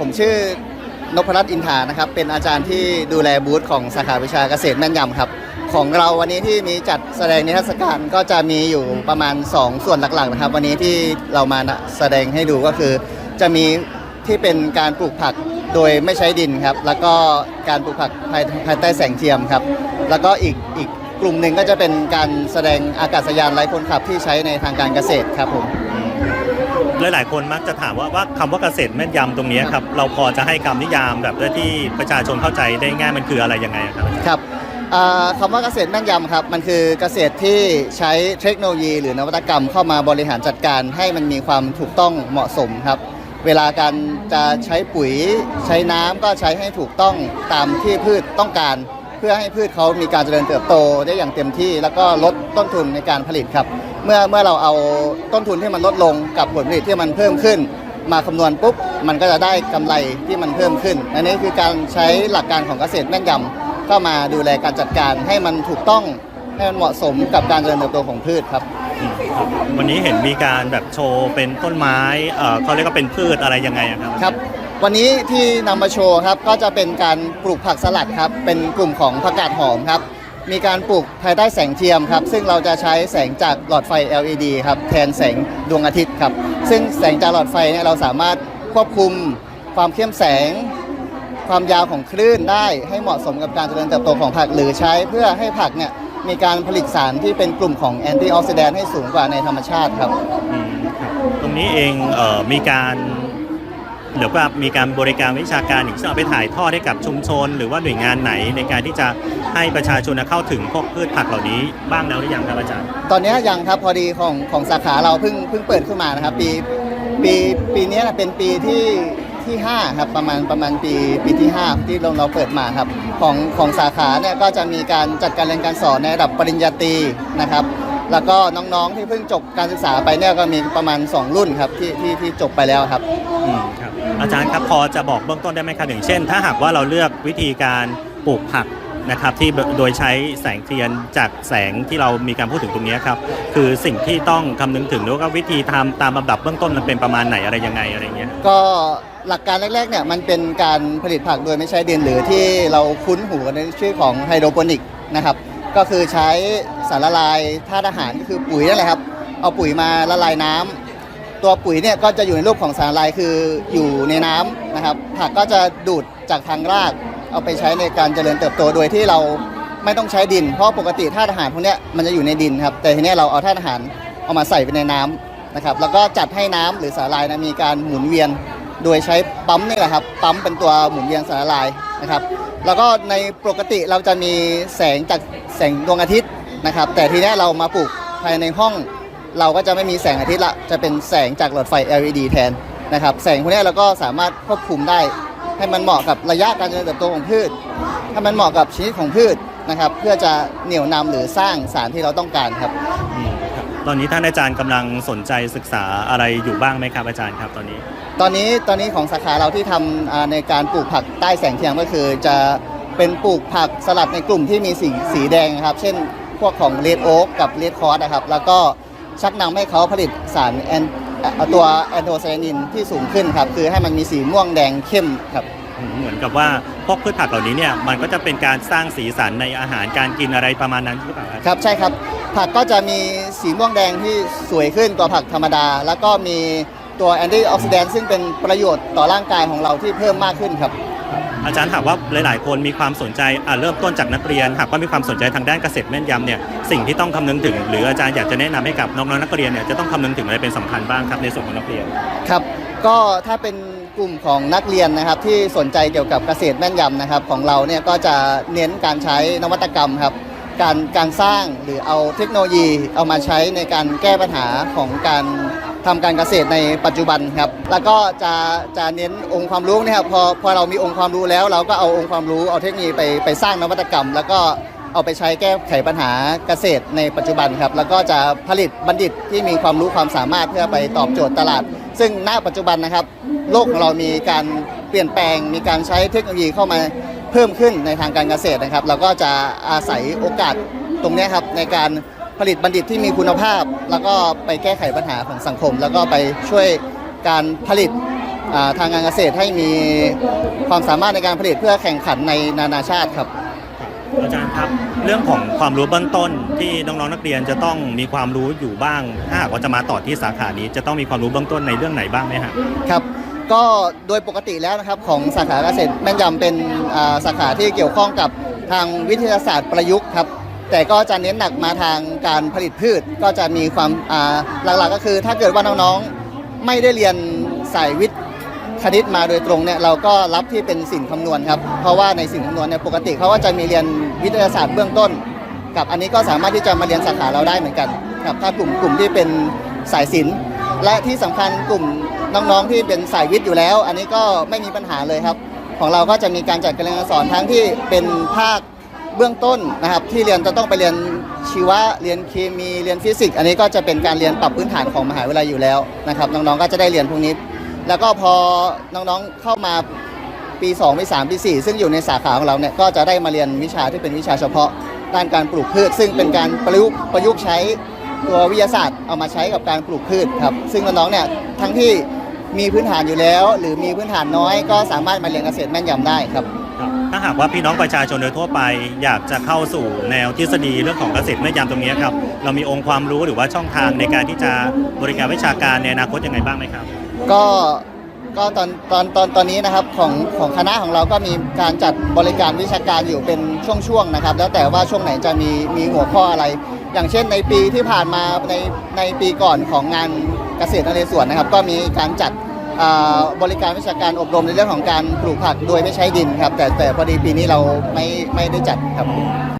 ผมชื่อนพรัตน์อินทานะครับ เป็นอาจารย์ที่ดูแลบูธของสาขาวิชาเกษตรแม่นยำครับ ของเราวันนี้ที่มีจัดแสดงนิทรรศการก็จะมีอยู่ประมาณ 2 ส่วนหลักๆนะครับ วันนี้ที่เรามาแสดงให้ดูก็คือ จะมีที่เป็นการปลูกผักโดยไม่ใช้ดินครับ แล้วก็การปลูกผักภายภายใต้แสงเทียมครับ แล้วก็อีกอีกกลุ่มหนึ่งก็จะเป็นการแสดงอากาศยานไร้คนขับที่ใช้ในทางการเกษตรครับผม หลาย ๆ คนมักจะถามว่าว่าคำว่าเกษตรแม่นยำตรงนี้ครับเราพอจะให้คำนิยามแบบที่ประชาชนเข้าใจได้ง่ายมันคืออะไรยังไงครับครับคำว่าเกษตรแม่นยำครับ มันคือเกษตรที่ใช้เทคโนโลยี หรือนวัตกรรมเข้ามาบริหารจัดการให้มันมีความถูกต้องเหมาะสมครับ เวลาการจะใช้ปุ๋ยใช้น้ำก็ใช้ให้ถูกต้องตามที่พืชต้องการ เพื่อให้พืชเขามีการเจริญเติบโตได้อย่างเต็มที่ แล้วก็ลดต้นทุนในการผลิตครับ เมื่อเมื่อเราเอาต้นทุนที่มันลดลงกับผลผลิตที่มันเพิ่มขึ้น มาคำนวณปุ๊บมันก็จะได้กำไรที่มันเพิ่มขึ้นอันนี้คือการใช้หลักการของเกษตรแม่นยำเข้ามาดูแลการจัดการให้มันถูกต้องให้มันเหมาะสมกับการเจริญเติบโตของพืชครับ วันนี้เห็นมีการแบบโชว์เป็นต้นไม้เอ่อเขาเรียกว่าเป็นพืชอะไรยังไงอะครับครับ วันนี้ที่นำมาโชว์ครับก็จะเป็นการปลูกผักสลัดครับเป็นกลุ่มของผักกาดหอมครับ มีการปลูกภายใต้แสงเทียมครับ ซึ่งเราจะใช้แสงจากหลอดไฟ LED ครับแทนแสงดวงอาทิตย์ครับ ซึ่งแสงจากหลอดไฟเนี่ยเราสามารถควบคุมความเข้มแสง ความยาวของคลื่นได้ให้เหมาะสมกับการเจริญเติบโตของผัก หรือใช้เพื่อให้ผักเนี่ยมีการผลิตสารที่เป็นกลุ่มของแอนตี้ออกซิแดนต์ให้สูงกว่าในธรรมชาติครับ ตรงนี้เองเออมีการ หรือว่ามีการบริการวิชาการอีกที่เอาไปถ่ายทอดให้กับชุมชน หรือว่าหน่วยงานไหนในการที่จะให้ประชาชนเข้าถึงพวกพืชผักเหล่านี้บ้างแล้วหรือยังครับอาจารย์ ตอนนี้ยังครับพอดีของของสาขาเราเพิ่งเพิ่งเปิดขึ้นมานะครับ ปีปีปีนี้นะเป็นปีที่ที่5ครับประมาณประมาณปีปีที่ 5 ที่เราเราเปิดมาครับของของสาขาเนี่ยก็จะมีการจัดการเรียนการสอนในระดับปริญญาตรีนะครับ แล้วก็น้องๆที่เพิ่งจบการศึกษาไปเนี่ยก็มีประมาณ 2 รุ่นครับที่ที่ที่จบไปแล้วครับ อืมครับอาจารย์ครับพอจะบอกเบื้องต้นได้ไหมครับอย่างเช่น ถ้าหากว่าเราเลือกวิธีการปลูกผักนะครับที่โดยใช้แสงเทียนจากแสงที่เรามีการพูดถึงตรงนี้ครับคือสิ่งที่ต้องคำนึงถึงหรือว่าวิธีทำตามลำดับเบื้องต้นมันเป็นประมาณไหนอะไรยังไงอะไรเงี้ย ก็หลักการแรกๆเนี่ยมันเป็นการผลิตผักโดยไม่ใช้ดินหรือที่เราคุ้นหูกันในชื่อของไฮโดรโปนิกนะครับ ก็คือใช้สารละลายธาตุอาหารก็คือปุ๋ยนั่นแหละครับ เอาปุ๋ยมาละลายน้ำตัวปุ๋ยเนี่ยก็จะอยู่ในรูปของสารละลายคืออยู่ในน้ำนะครับ ผักก็จะดูดจากทางราก เอาไปใช้ในการเจริญเติบโตโดยที่เราไม่ต้องใช้ดิน เพราะปกติธาตุอาหารพวกนี้มันจะอยู่ในดินครับ แต่ทีนี้เราเอาธาตุอาหารเอามาใส่ไปในน้ำนะครับ แล้วก็จัดให้น้ำหรือสารละลายนะมีการหมุนเวียน โดยใช้ปั๊มนี่แหละครับ ปั๊มเป็นตัวหมุนเวียนสารละลาย นะครับแล้วก็ในปกติเราจะมีแสงจากแสงดวงอาทิตย์นะครับ แต่ทีนี้เรามาปลูกภายในห้อง เราก็จะไม่มีแสงอาทิตย์ละจะเป็นแสงจากหลอดไฟ LED แทนนะครับ แสงพวกนี้เราก็สามารถควบคุมได้ ให้มันเหมาะกับระยะการเจริญเติบโตของพืชให้มันเหมาะกับชนิดของพืชนะครับ เพื่อจะเหนี่ยวนำหรือสร้างสารที่เราต้องการครับ ตอนนี้ท่านอาจารย์กำลังสนใจศึกษาอะไรอยู่บ้างไหมครับอาจารย์ครับตอนนี้ ตอนนี้ตอนนี้ของสาขาเราที่ทำอ่าในการปลูกผักใต้แสงเทียมก็คือจะเป็นปลูกผักสลัดในกลุ่มที่มีสีสีแดงครับ เช่นพวกของเลดโอ๊กกับเลดคอร์สนะครับ แล้วก็ชักนำให้เขาผลิตสารแอนเอ่อตัวแอนโทไซนินที่สูงขึ้นครับ คือให้มันมีสีม่วงแดงเข้มครับ เหมือนกับว่าพวกพืชผักเหล่านี้เนี่ยมันก็จะเป็นการสร้างสีสันในอาหารการกินอะไรประมาณนั้นหรือเปล่าครับครับใช่ครับ ผักก็จะมีสีม่วงแดงที่สวยขึ้นกว่าผักธรรมดา แล้วก็มีตัวแอนตี้ออกซิแดนต์ซึ่งเป็นประโยชน์ต่อร่างกายของเราที่เพิ่มมากขึ้นครับ อาจารย์ถามว่าหลาย ๆ คนมีความสนใจอะเริ่มต้นจากนักเรียนหากว่ามีความสนใจทางด้านเกษตรแม่นยำเนี่ยสิ่งที่ต้องคำนึงถึง หรืออาจารย์อยากจะแนะนำให้กับน้อง ๆ นักเรียนเนี่ยจะต้องคำนึงถึงอะไรเป็นสำคัญบ้างครับในส่วนของนักเรียน ครับ ก็ถ้าเป็น กลุ่มของนักเรียนนะครับที่สนใจเกี่ยวกับเกษตรแม่นยำนะครับของเราเนี่ยก็จะเน้นการใช้นวัตกรรมครับการการสร้างหรือเอาเทคโนโลยีเอามาใช้ในการแก้ปัญหาของการทำการเกษตรในปัจจุบันครับ แล้วก็จะจะเน้นองค์ความรู้นะครับพอพอเรามีองค์ความรู้แล้ว เราก็เอาองค์ความรู้เอาเทคโนโลยีไปไปสร้างนวัตกรรม แล้วก็เอาไปใช้แก้ไขปัญหาเกษตรในปัจจุบันครับ แล้วก็จะผลิตบัณฑิตที่มีความรู้ความสามารถเพื่อไปตอบโจทย์ตลาด ซึ่งณปัจจุบันนะครับ โลกของเรามีการเปลี่ยนแปลง มีการใช้เทคโนโลยีเข้ามาเพิ่มขึ้นในทางการเกษตรนะครับ เราก็จะอาศัยโอกาสตรงนี้ครับในการผลิตบัณฑิตที่มีคุณภาพ แล้วก็ไปแก้ไขปัญหาของสังคม แล้วก็ไปช่วยการผลิตทางการเกษตรให้มีความสามารถในการผลิตเพื่อแข่งขันในนานาชาติครับ อาจารย์ครับ เรื่องของความรู้เบื้องต้นที่น้องๆนักเรียนจะต้องมีความรู้อยู่บ้าง ถ้าหากว่าจะมาต่อที่สาขานี้ จะต้องมีความรู้เบื้องต้นในเรื่องไหนบ้างไหมฮะครับก็โดยปกติแล้วนะครับของสาขาเกษตรแม่นยำเป็นสาขาที่เกี่ยวข้องกับทางวิทยาศาสตร์ประยุกต์ครับแต่ก็จะเน้นหนักมาทางการผลิตพืช ก็จะมีความหลักๆก็คือ ถ้าเกิดว่าน้องๆไม่ได้เรียนสายวิทย์ คณิตมาโดยตรงเนี่ยเราก็รับที่เป็นสินคำนวณครับ เพราะว่าในสินคำนวณเนี่ยปกติเขาก็จะมีเรียนวิทยาศาสตร์เบื้องต้น กับอันนี้ก็สามารถที่จะมาเรียนสาขาเราได้เหมือนกันครับถ้ากลุ่มกลุ่มที่เป็นสายศิลป์และที่สำคัญกลุ่มน้องๆที่เป็นสายวิทย์อยู่แล้ว อันนี้ก็ไม่มีปัญหาเลยครับ ของเราก็จะมีการจัดการเรียนการสอนทั้งที่เป็นภาคเบื้องต้นนะครับ ที่เรียนจะต้องไปเรียนชีวะเรียนเคมีเรียนฟิสิกส์อันนี้ก็จะเป็นการเรียนปรับพื้นฐานของมหาวิทยาลัยอยู่แล้วนะครับน้องๆก็จะได้เรียนพวกนี้ แล้วก็พอน้องๆเข้ามาปี2ปี3ปี4ซึ่งอยู่ในสาขาของเราเนี่ยก็จะได้มาเรียนวิชาที่เป็นวิชาเฉพาะด้านการปลูกพืช ซึ่งเป็นการประยุกต์ประยุกต์ใช้ตัววิทยาศาสตร์เอามาใช้กับการปลูกพืชครับ ซึ่งน้องๆเนี่ยทั้งที่มีพื้นฐานอยู่แล้ว หรือมีพื้นฐานน้อยก็สามารถมาเรียนเกษตรแม่นยำได้ครับถ้าหากว่าพี่น้องประชาชนโดยทั่วไปอยากจะเข้าสู่แนวทฤษฎีเรื่องของเกษตรแม่นยำตรงนี้ครับเรามีองค์ความรู้หรือว่าช่องทางในการที่จะบริการวิชาการในอนาคตยังไงบ้างไหมครับ ก็ก็ตอนตอนตอนตอนนี้นะครับของของคณะของเราก็มีการจัดบริการวิชาการอยู่เป็นช่วงๆนะครับ แล้วแต่ว่าช่วงไหนจะมีมีหัวข้ออะไร อย่างเช่นในปีที่ผ่านมาในในปีก่อนของงานเกษตรนเรศวรนะครับ ก็มีการจัดบริการวิชาการอบรมในเรื่องของการปลูกผักโดยไม่ใช้ดินครับ แต่แต่พอดีปีนี้เราไม่ไม่ได้จัดครับ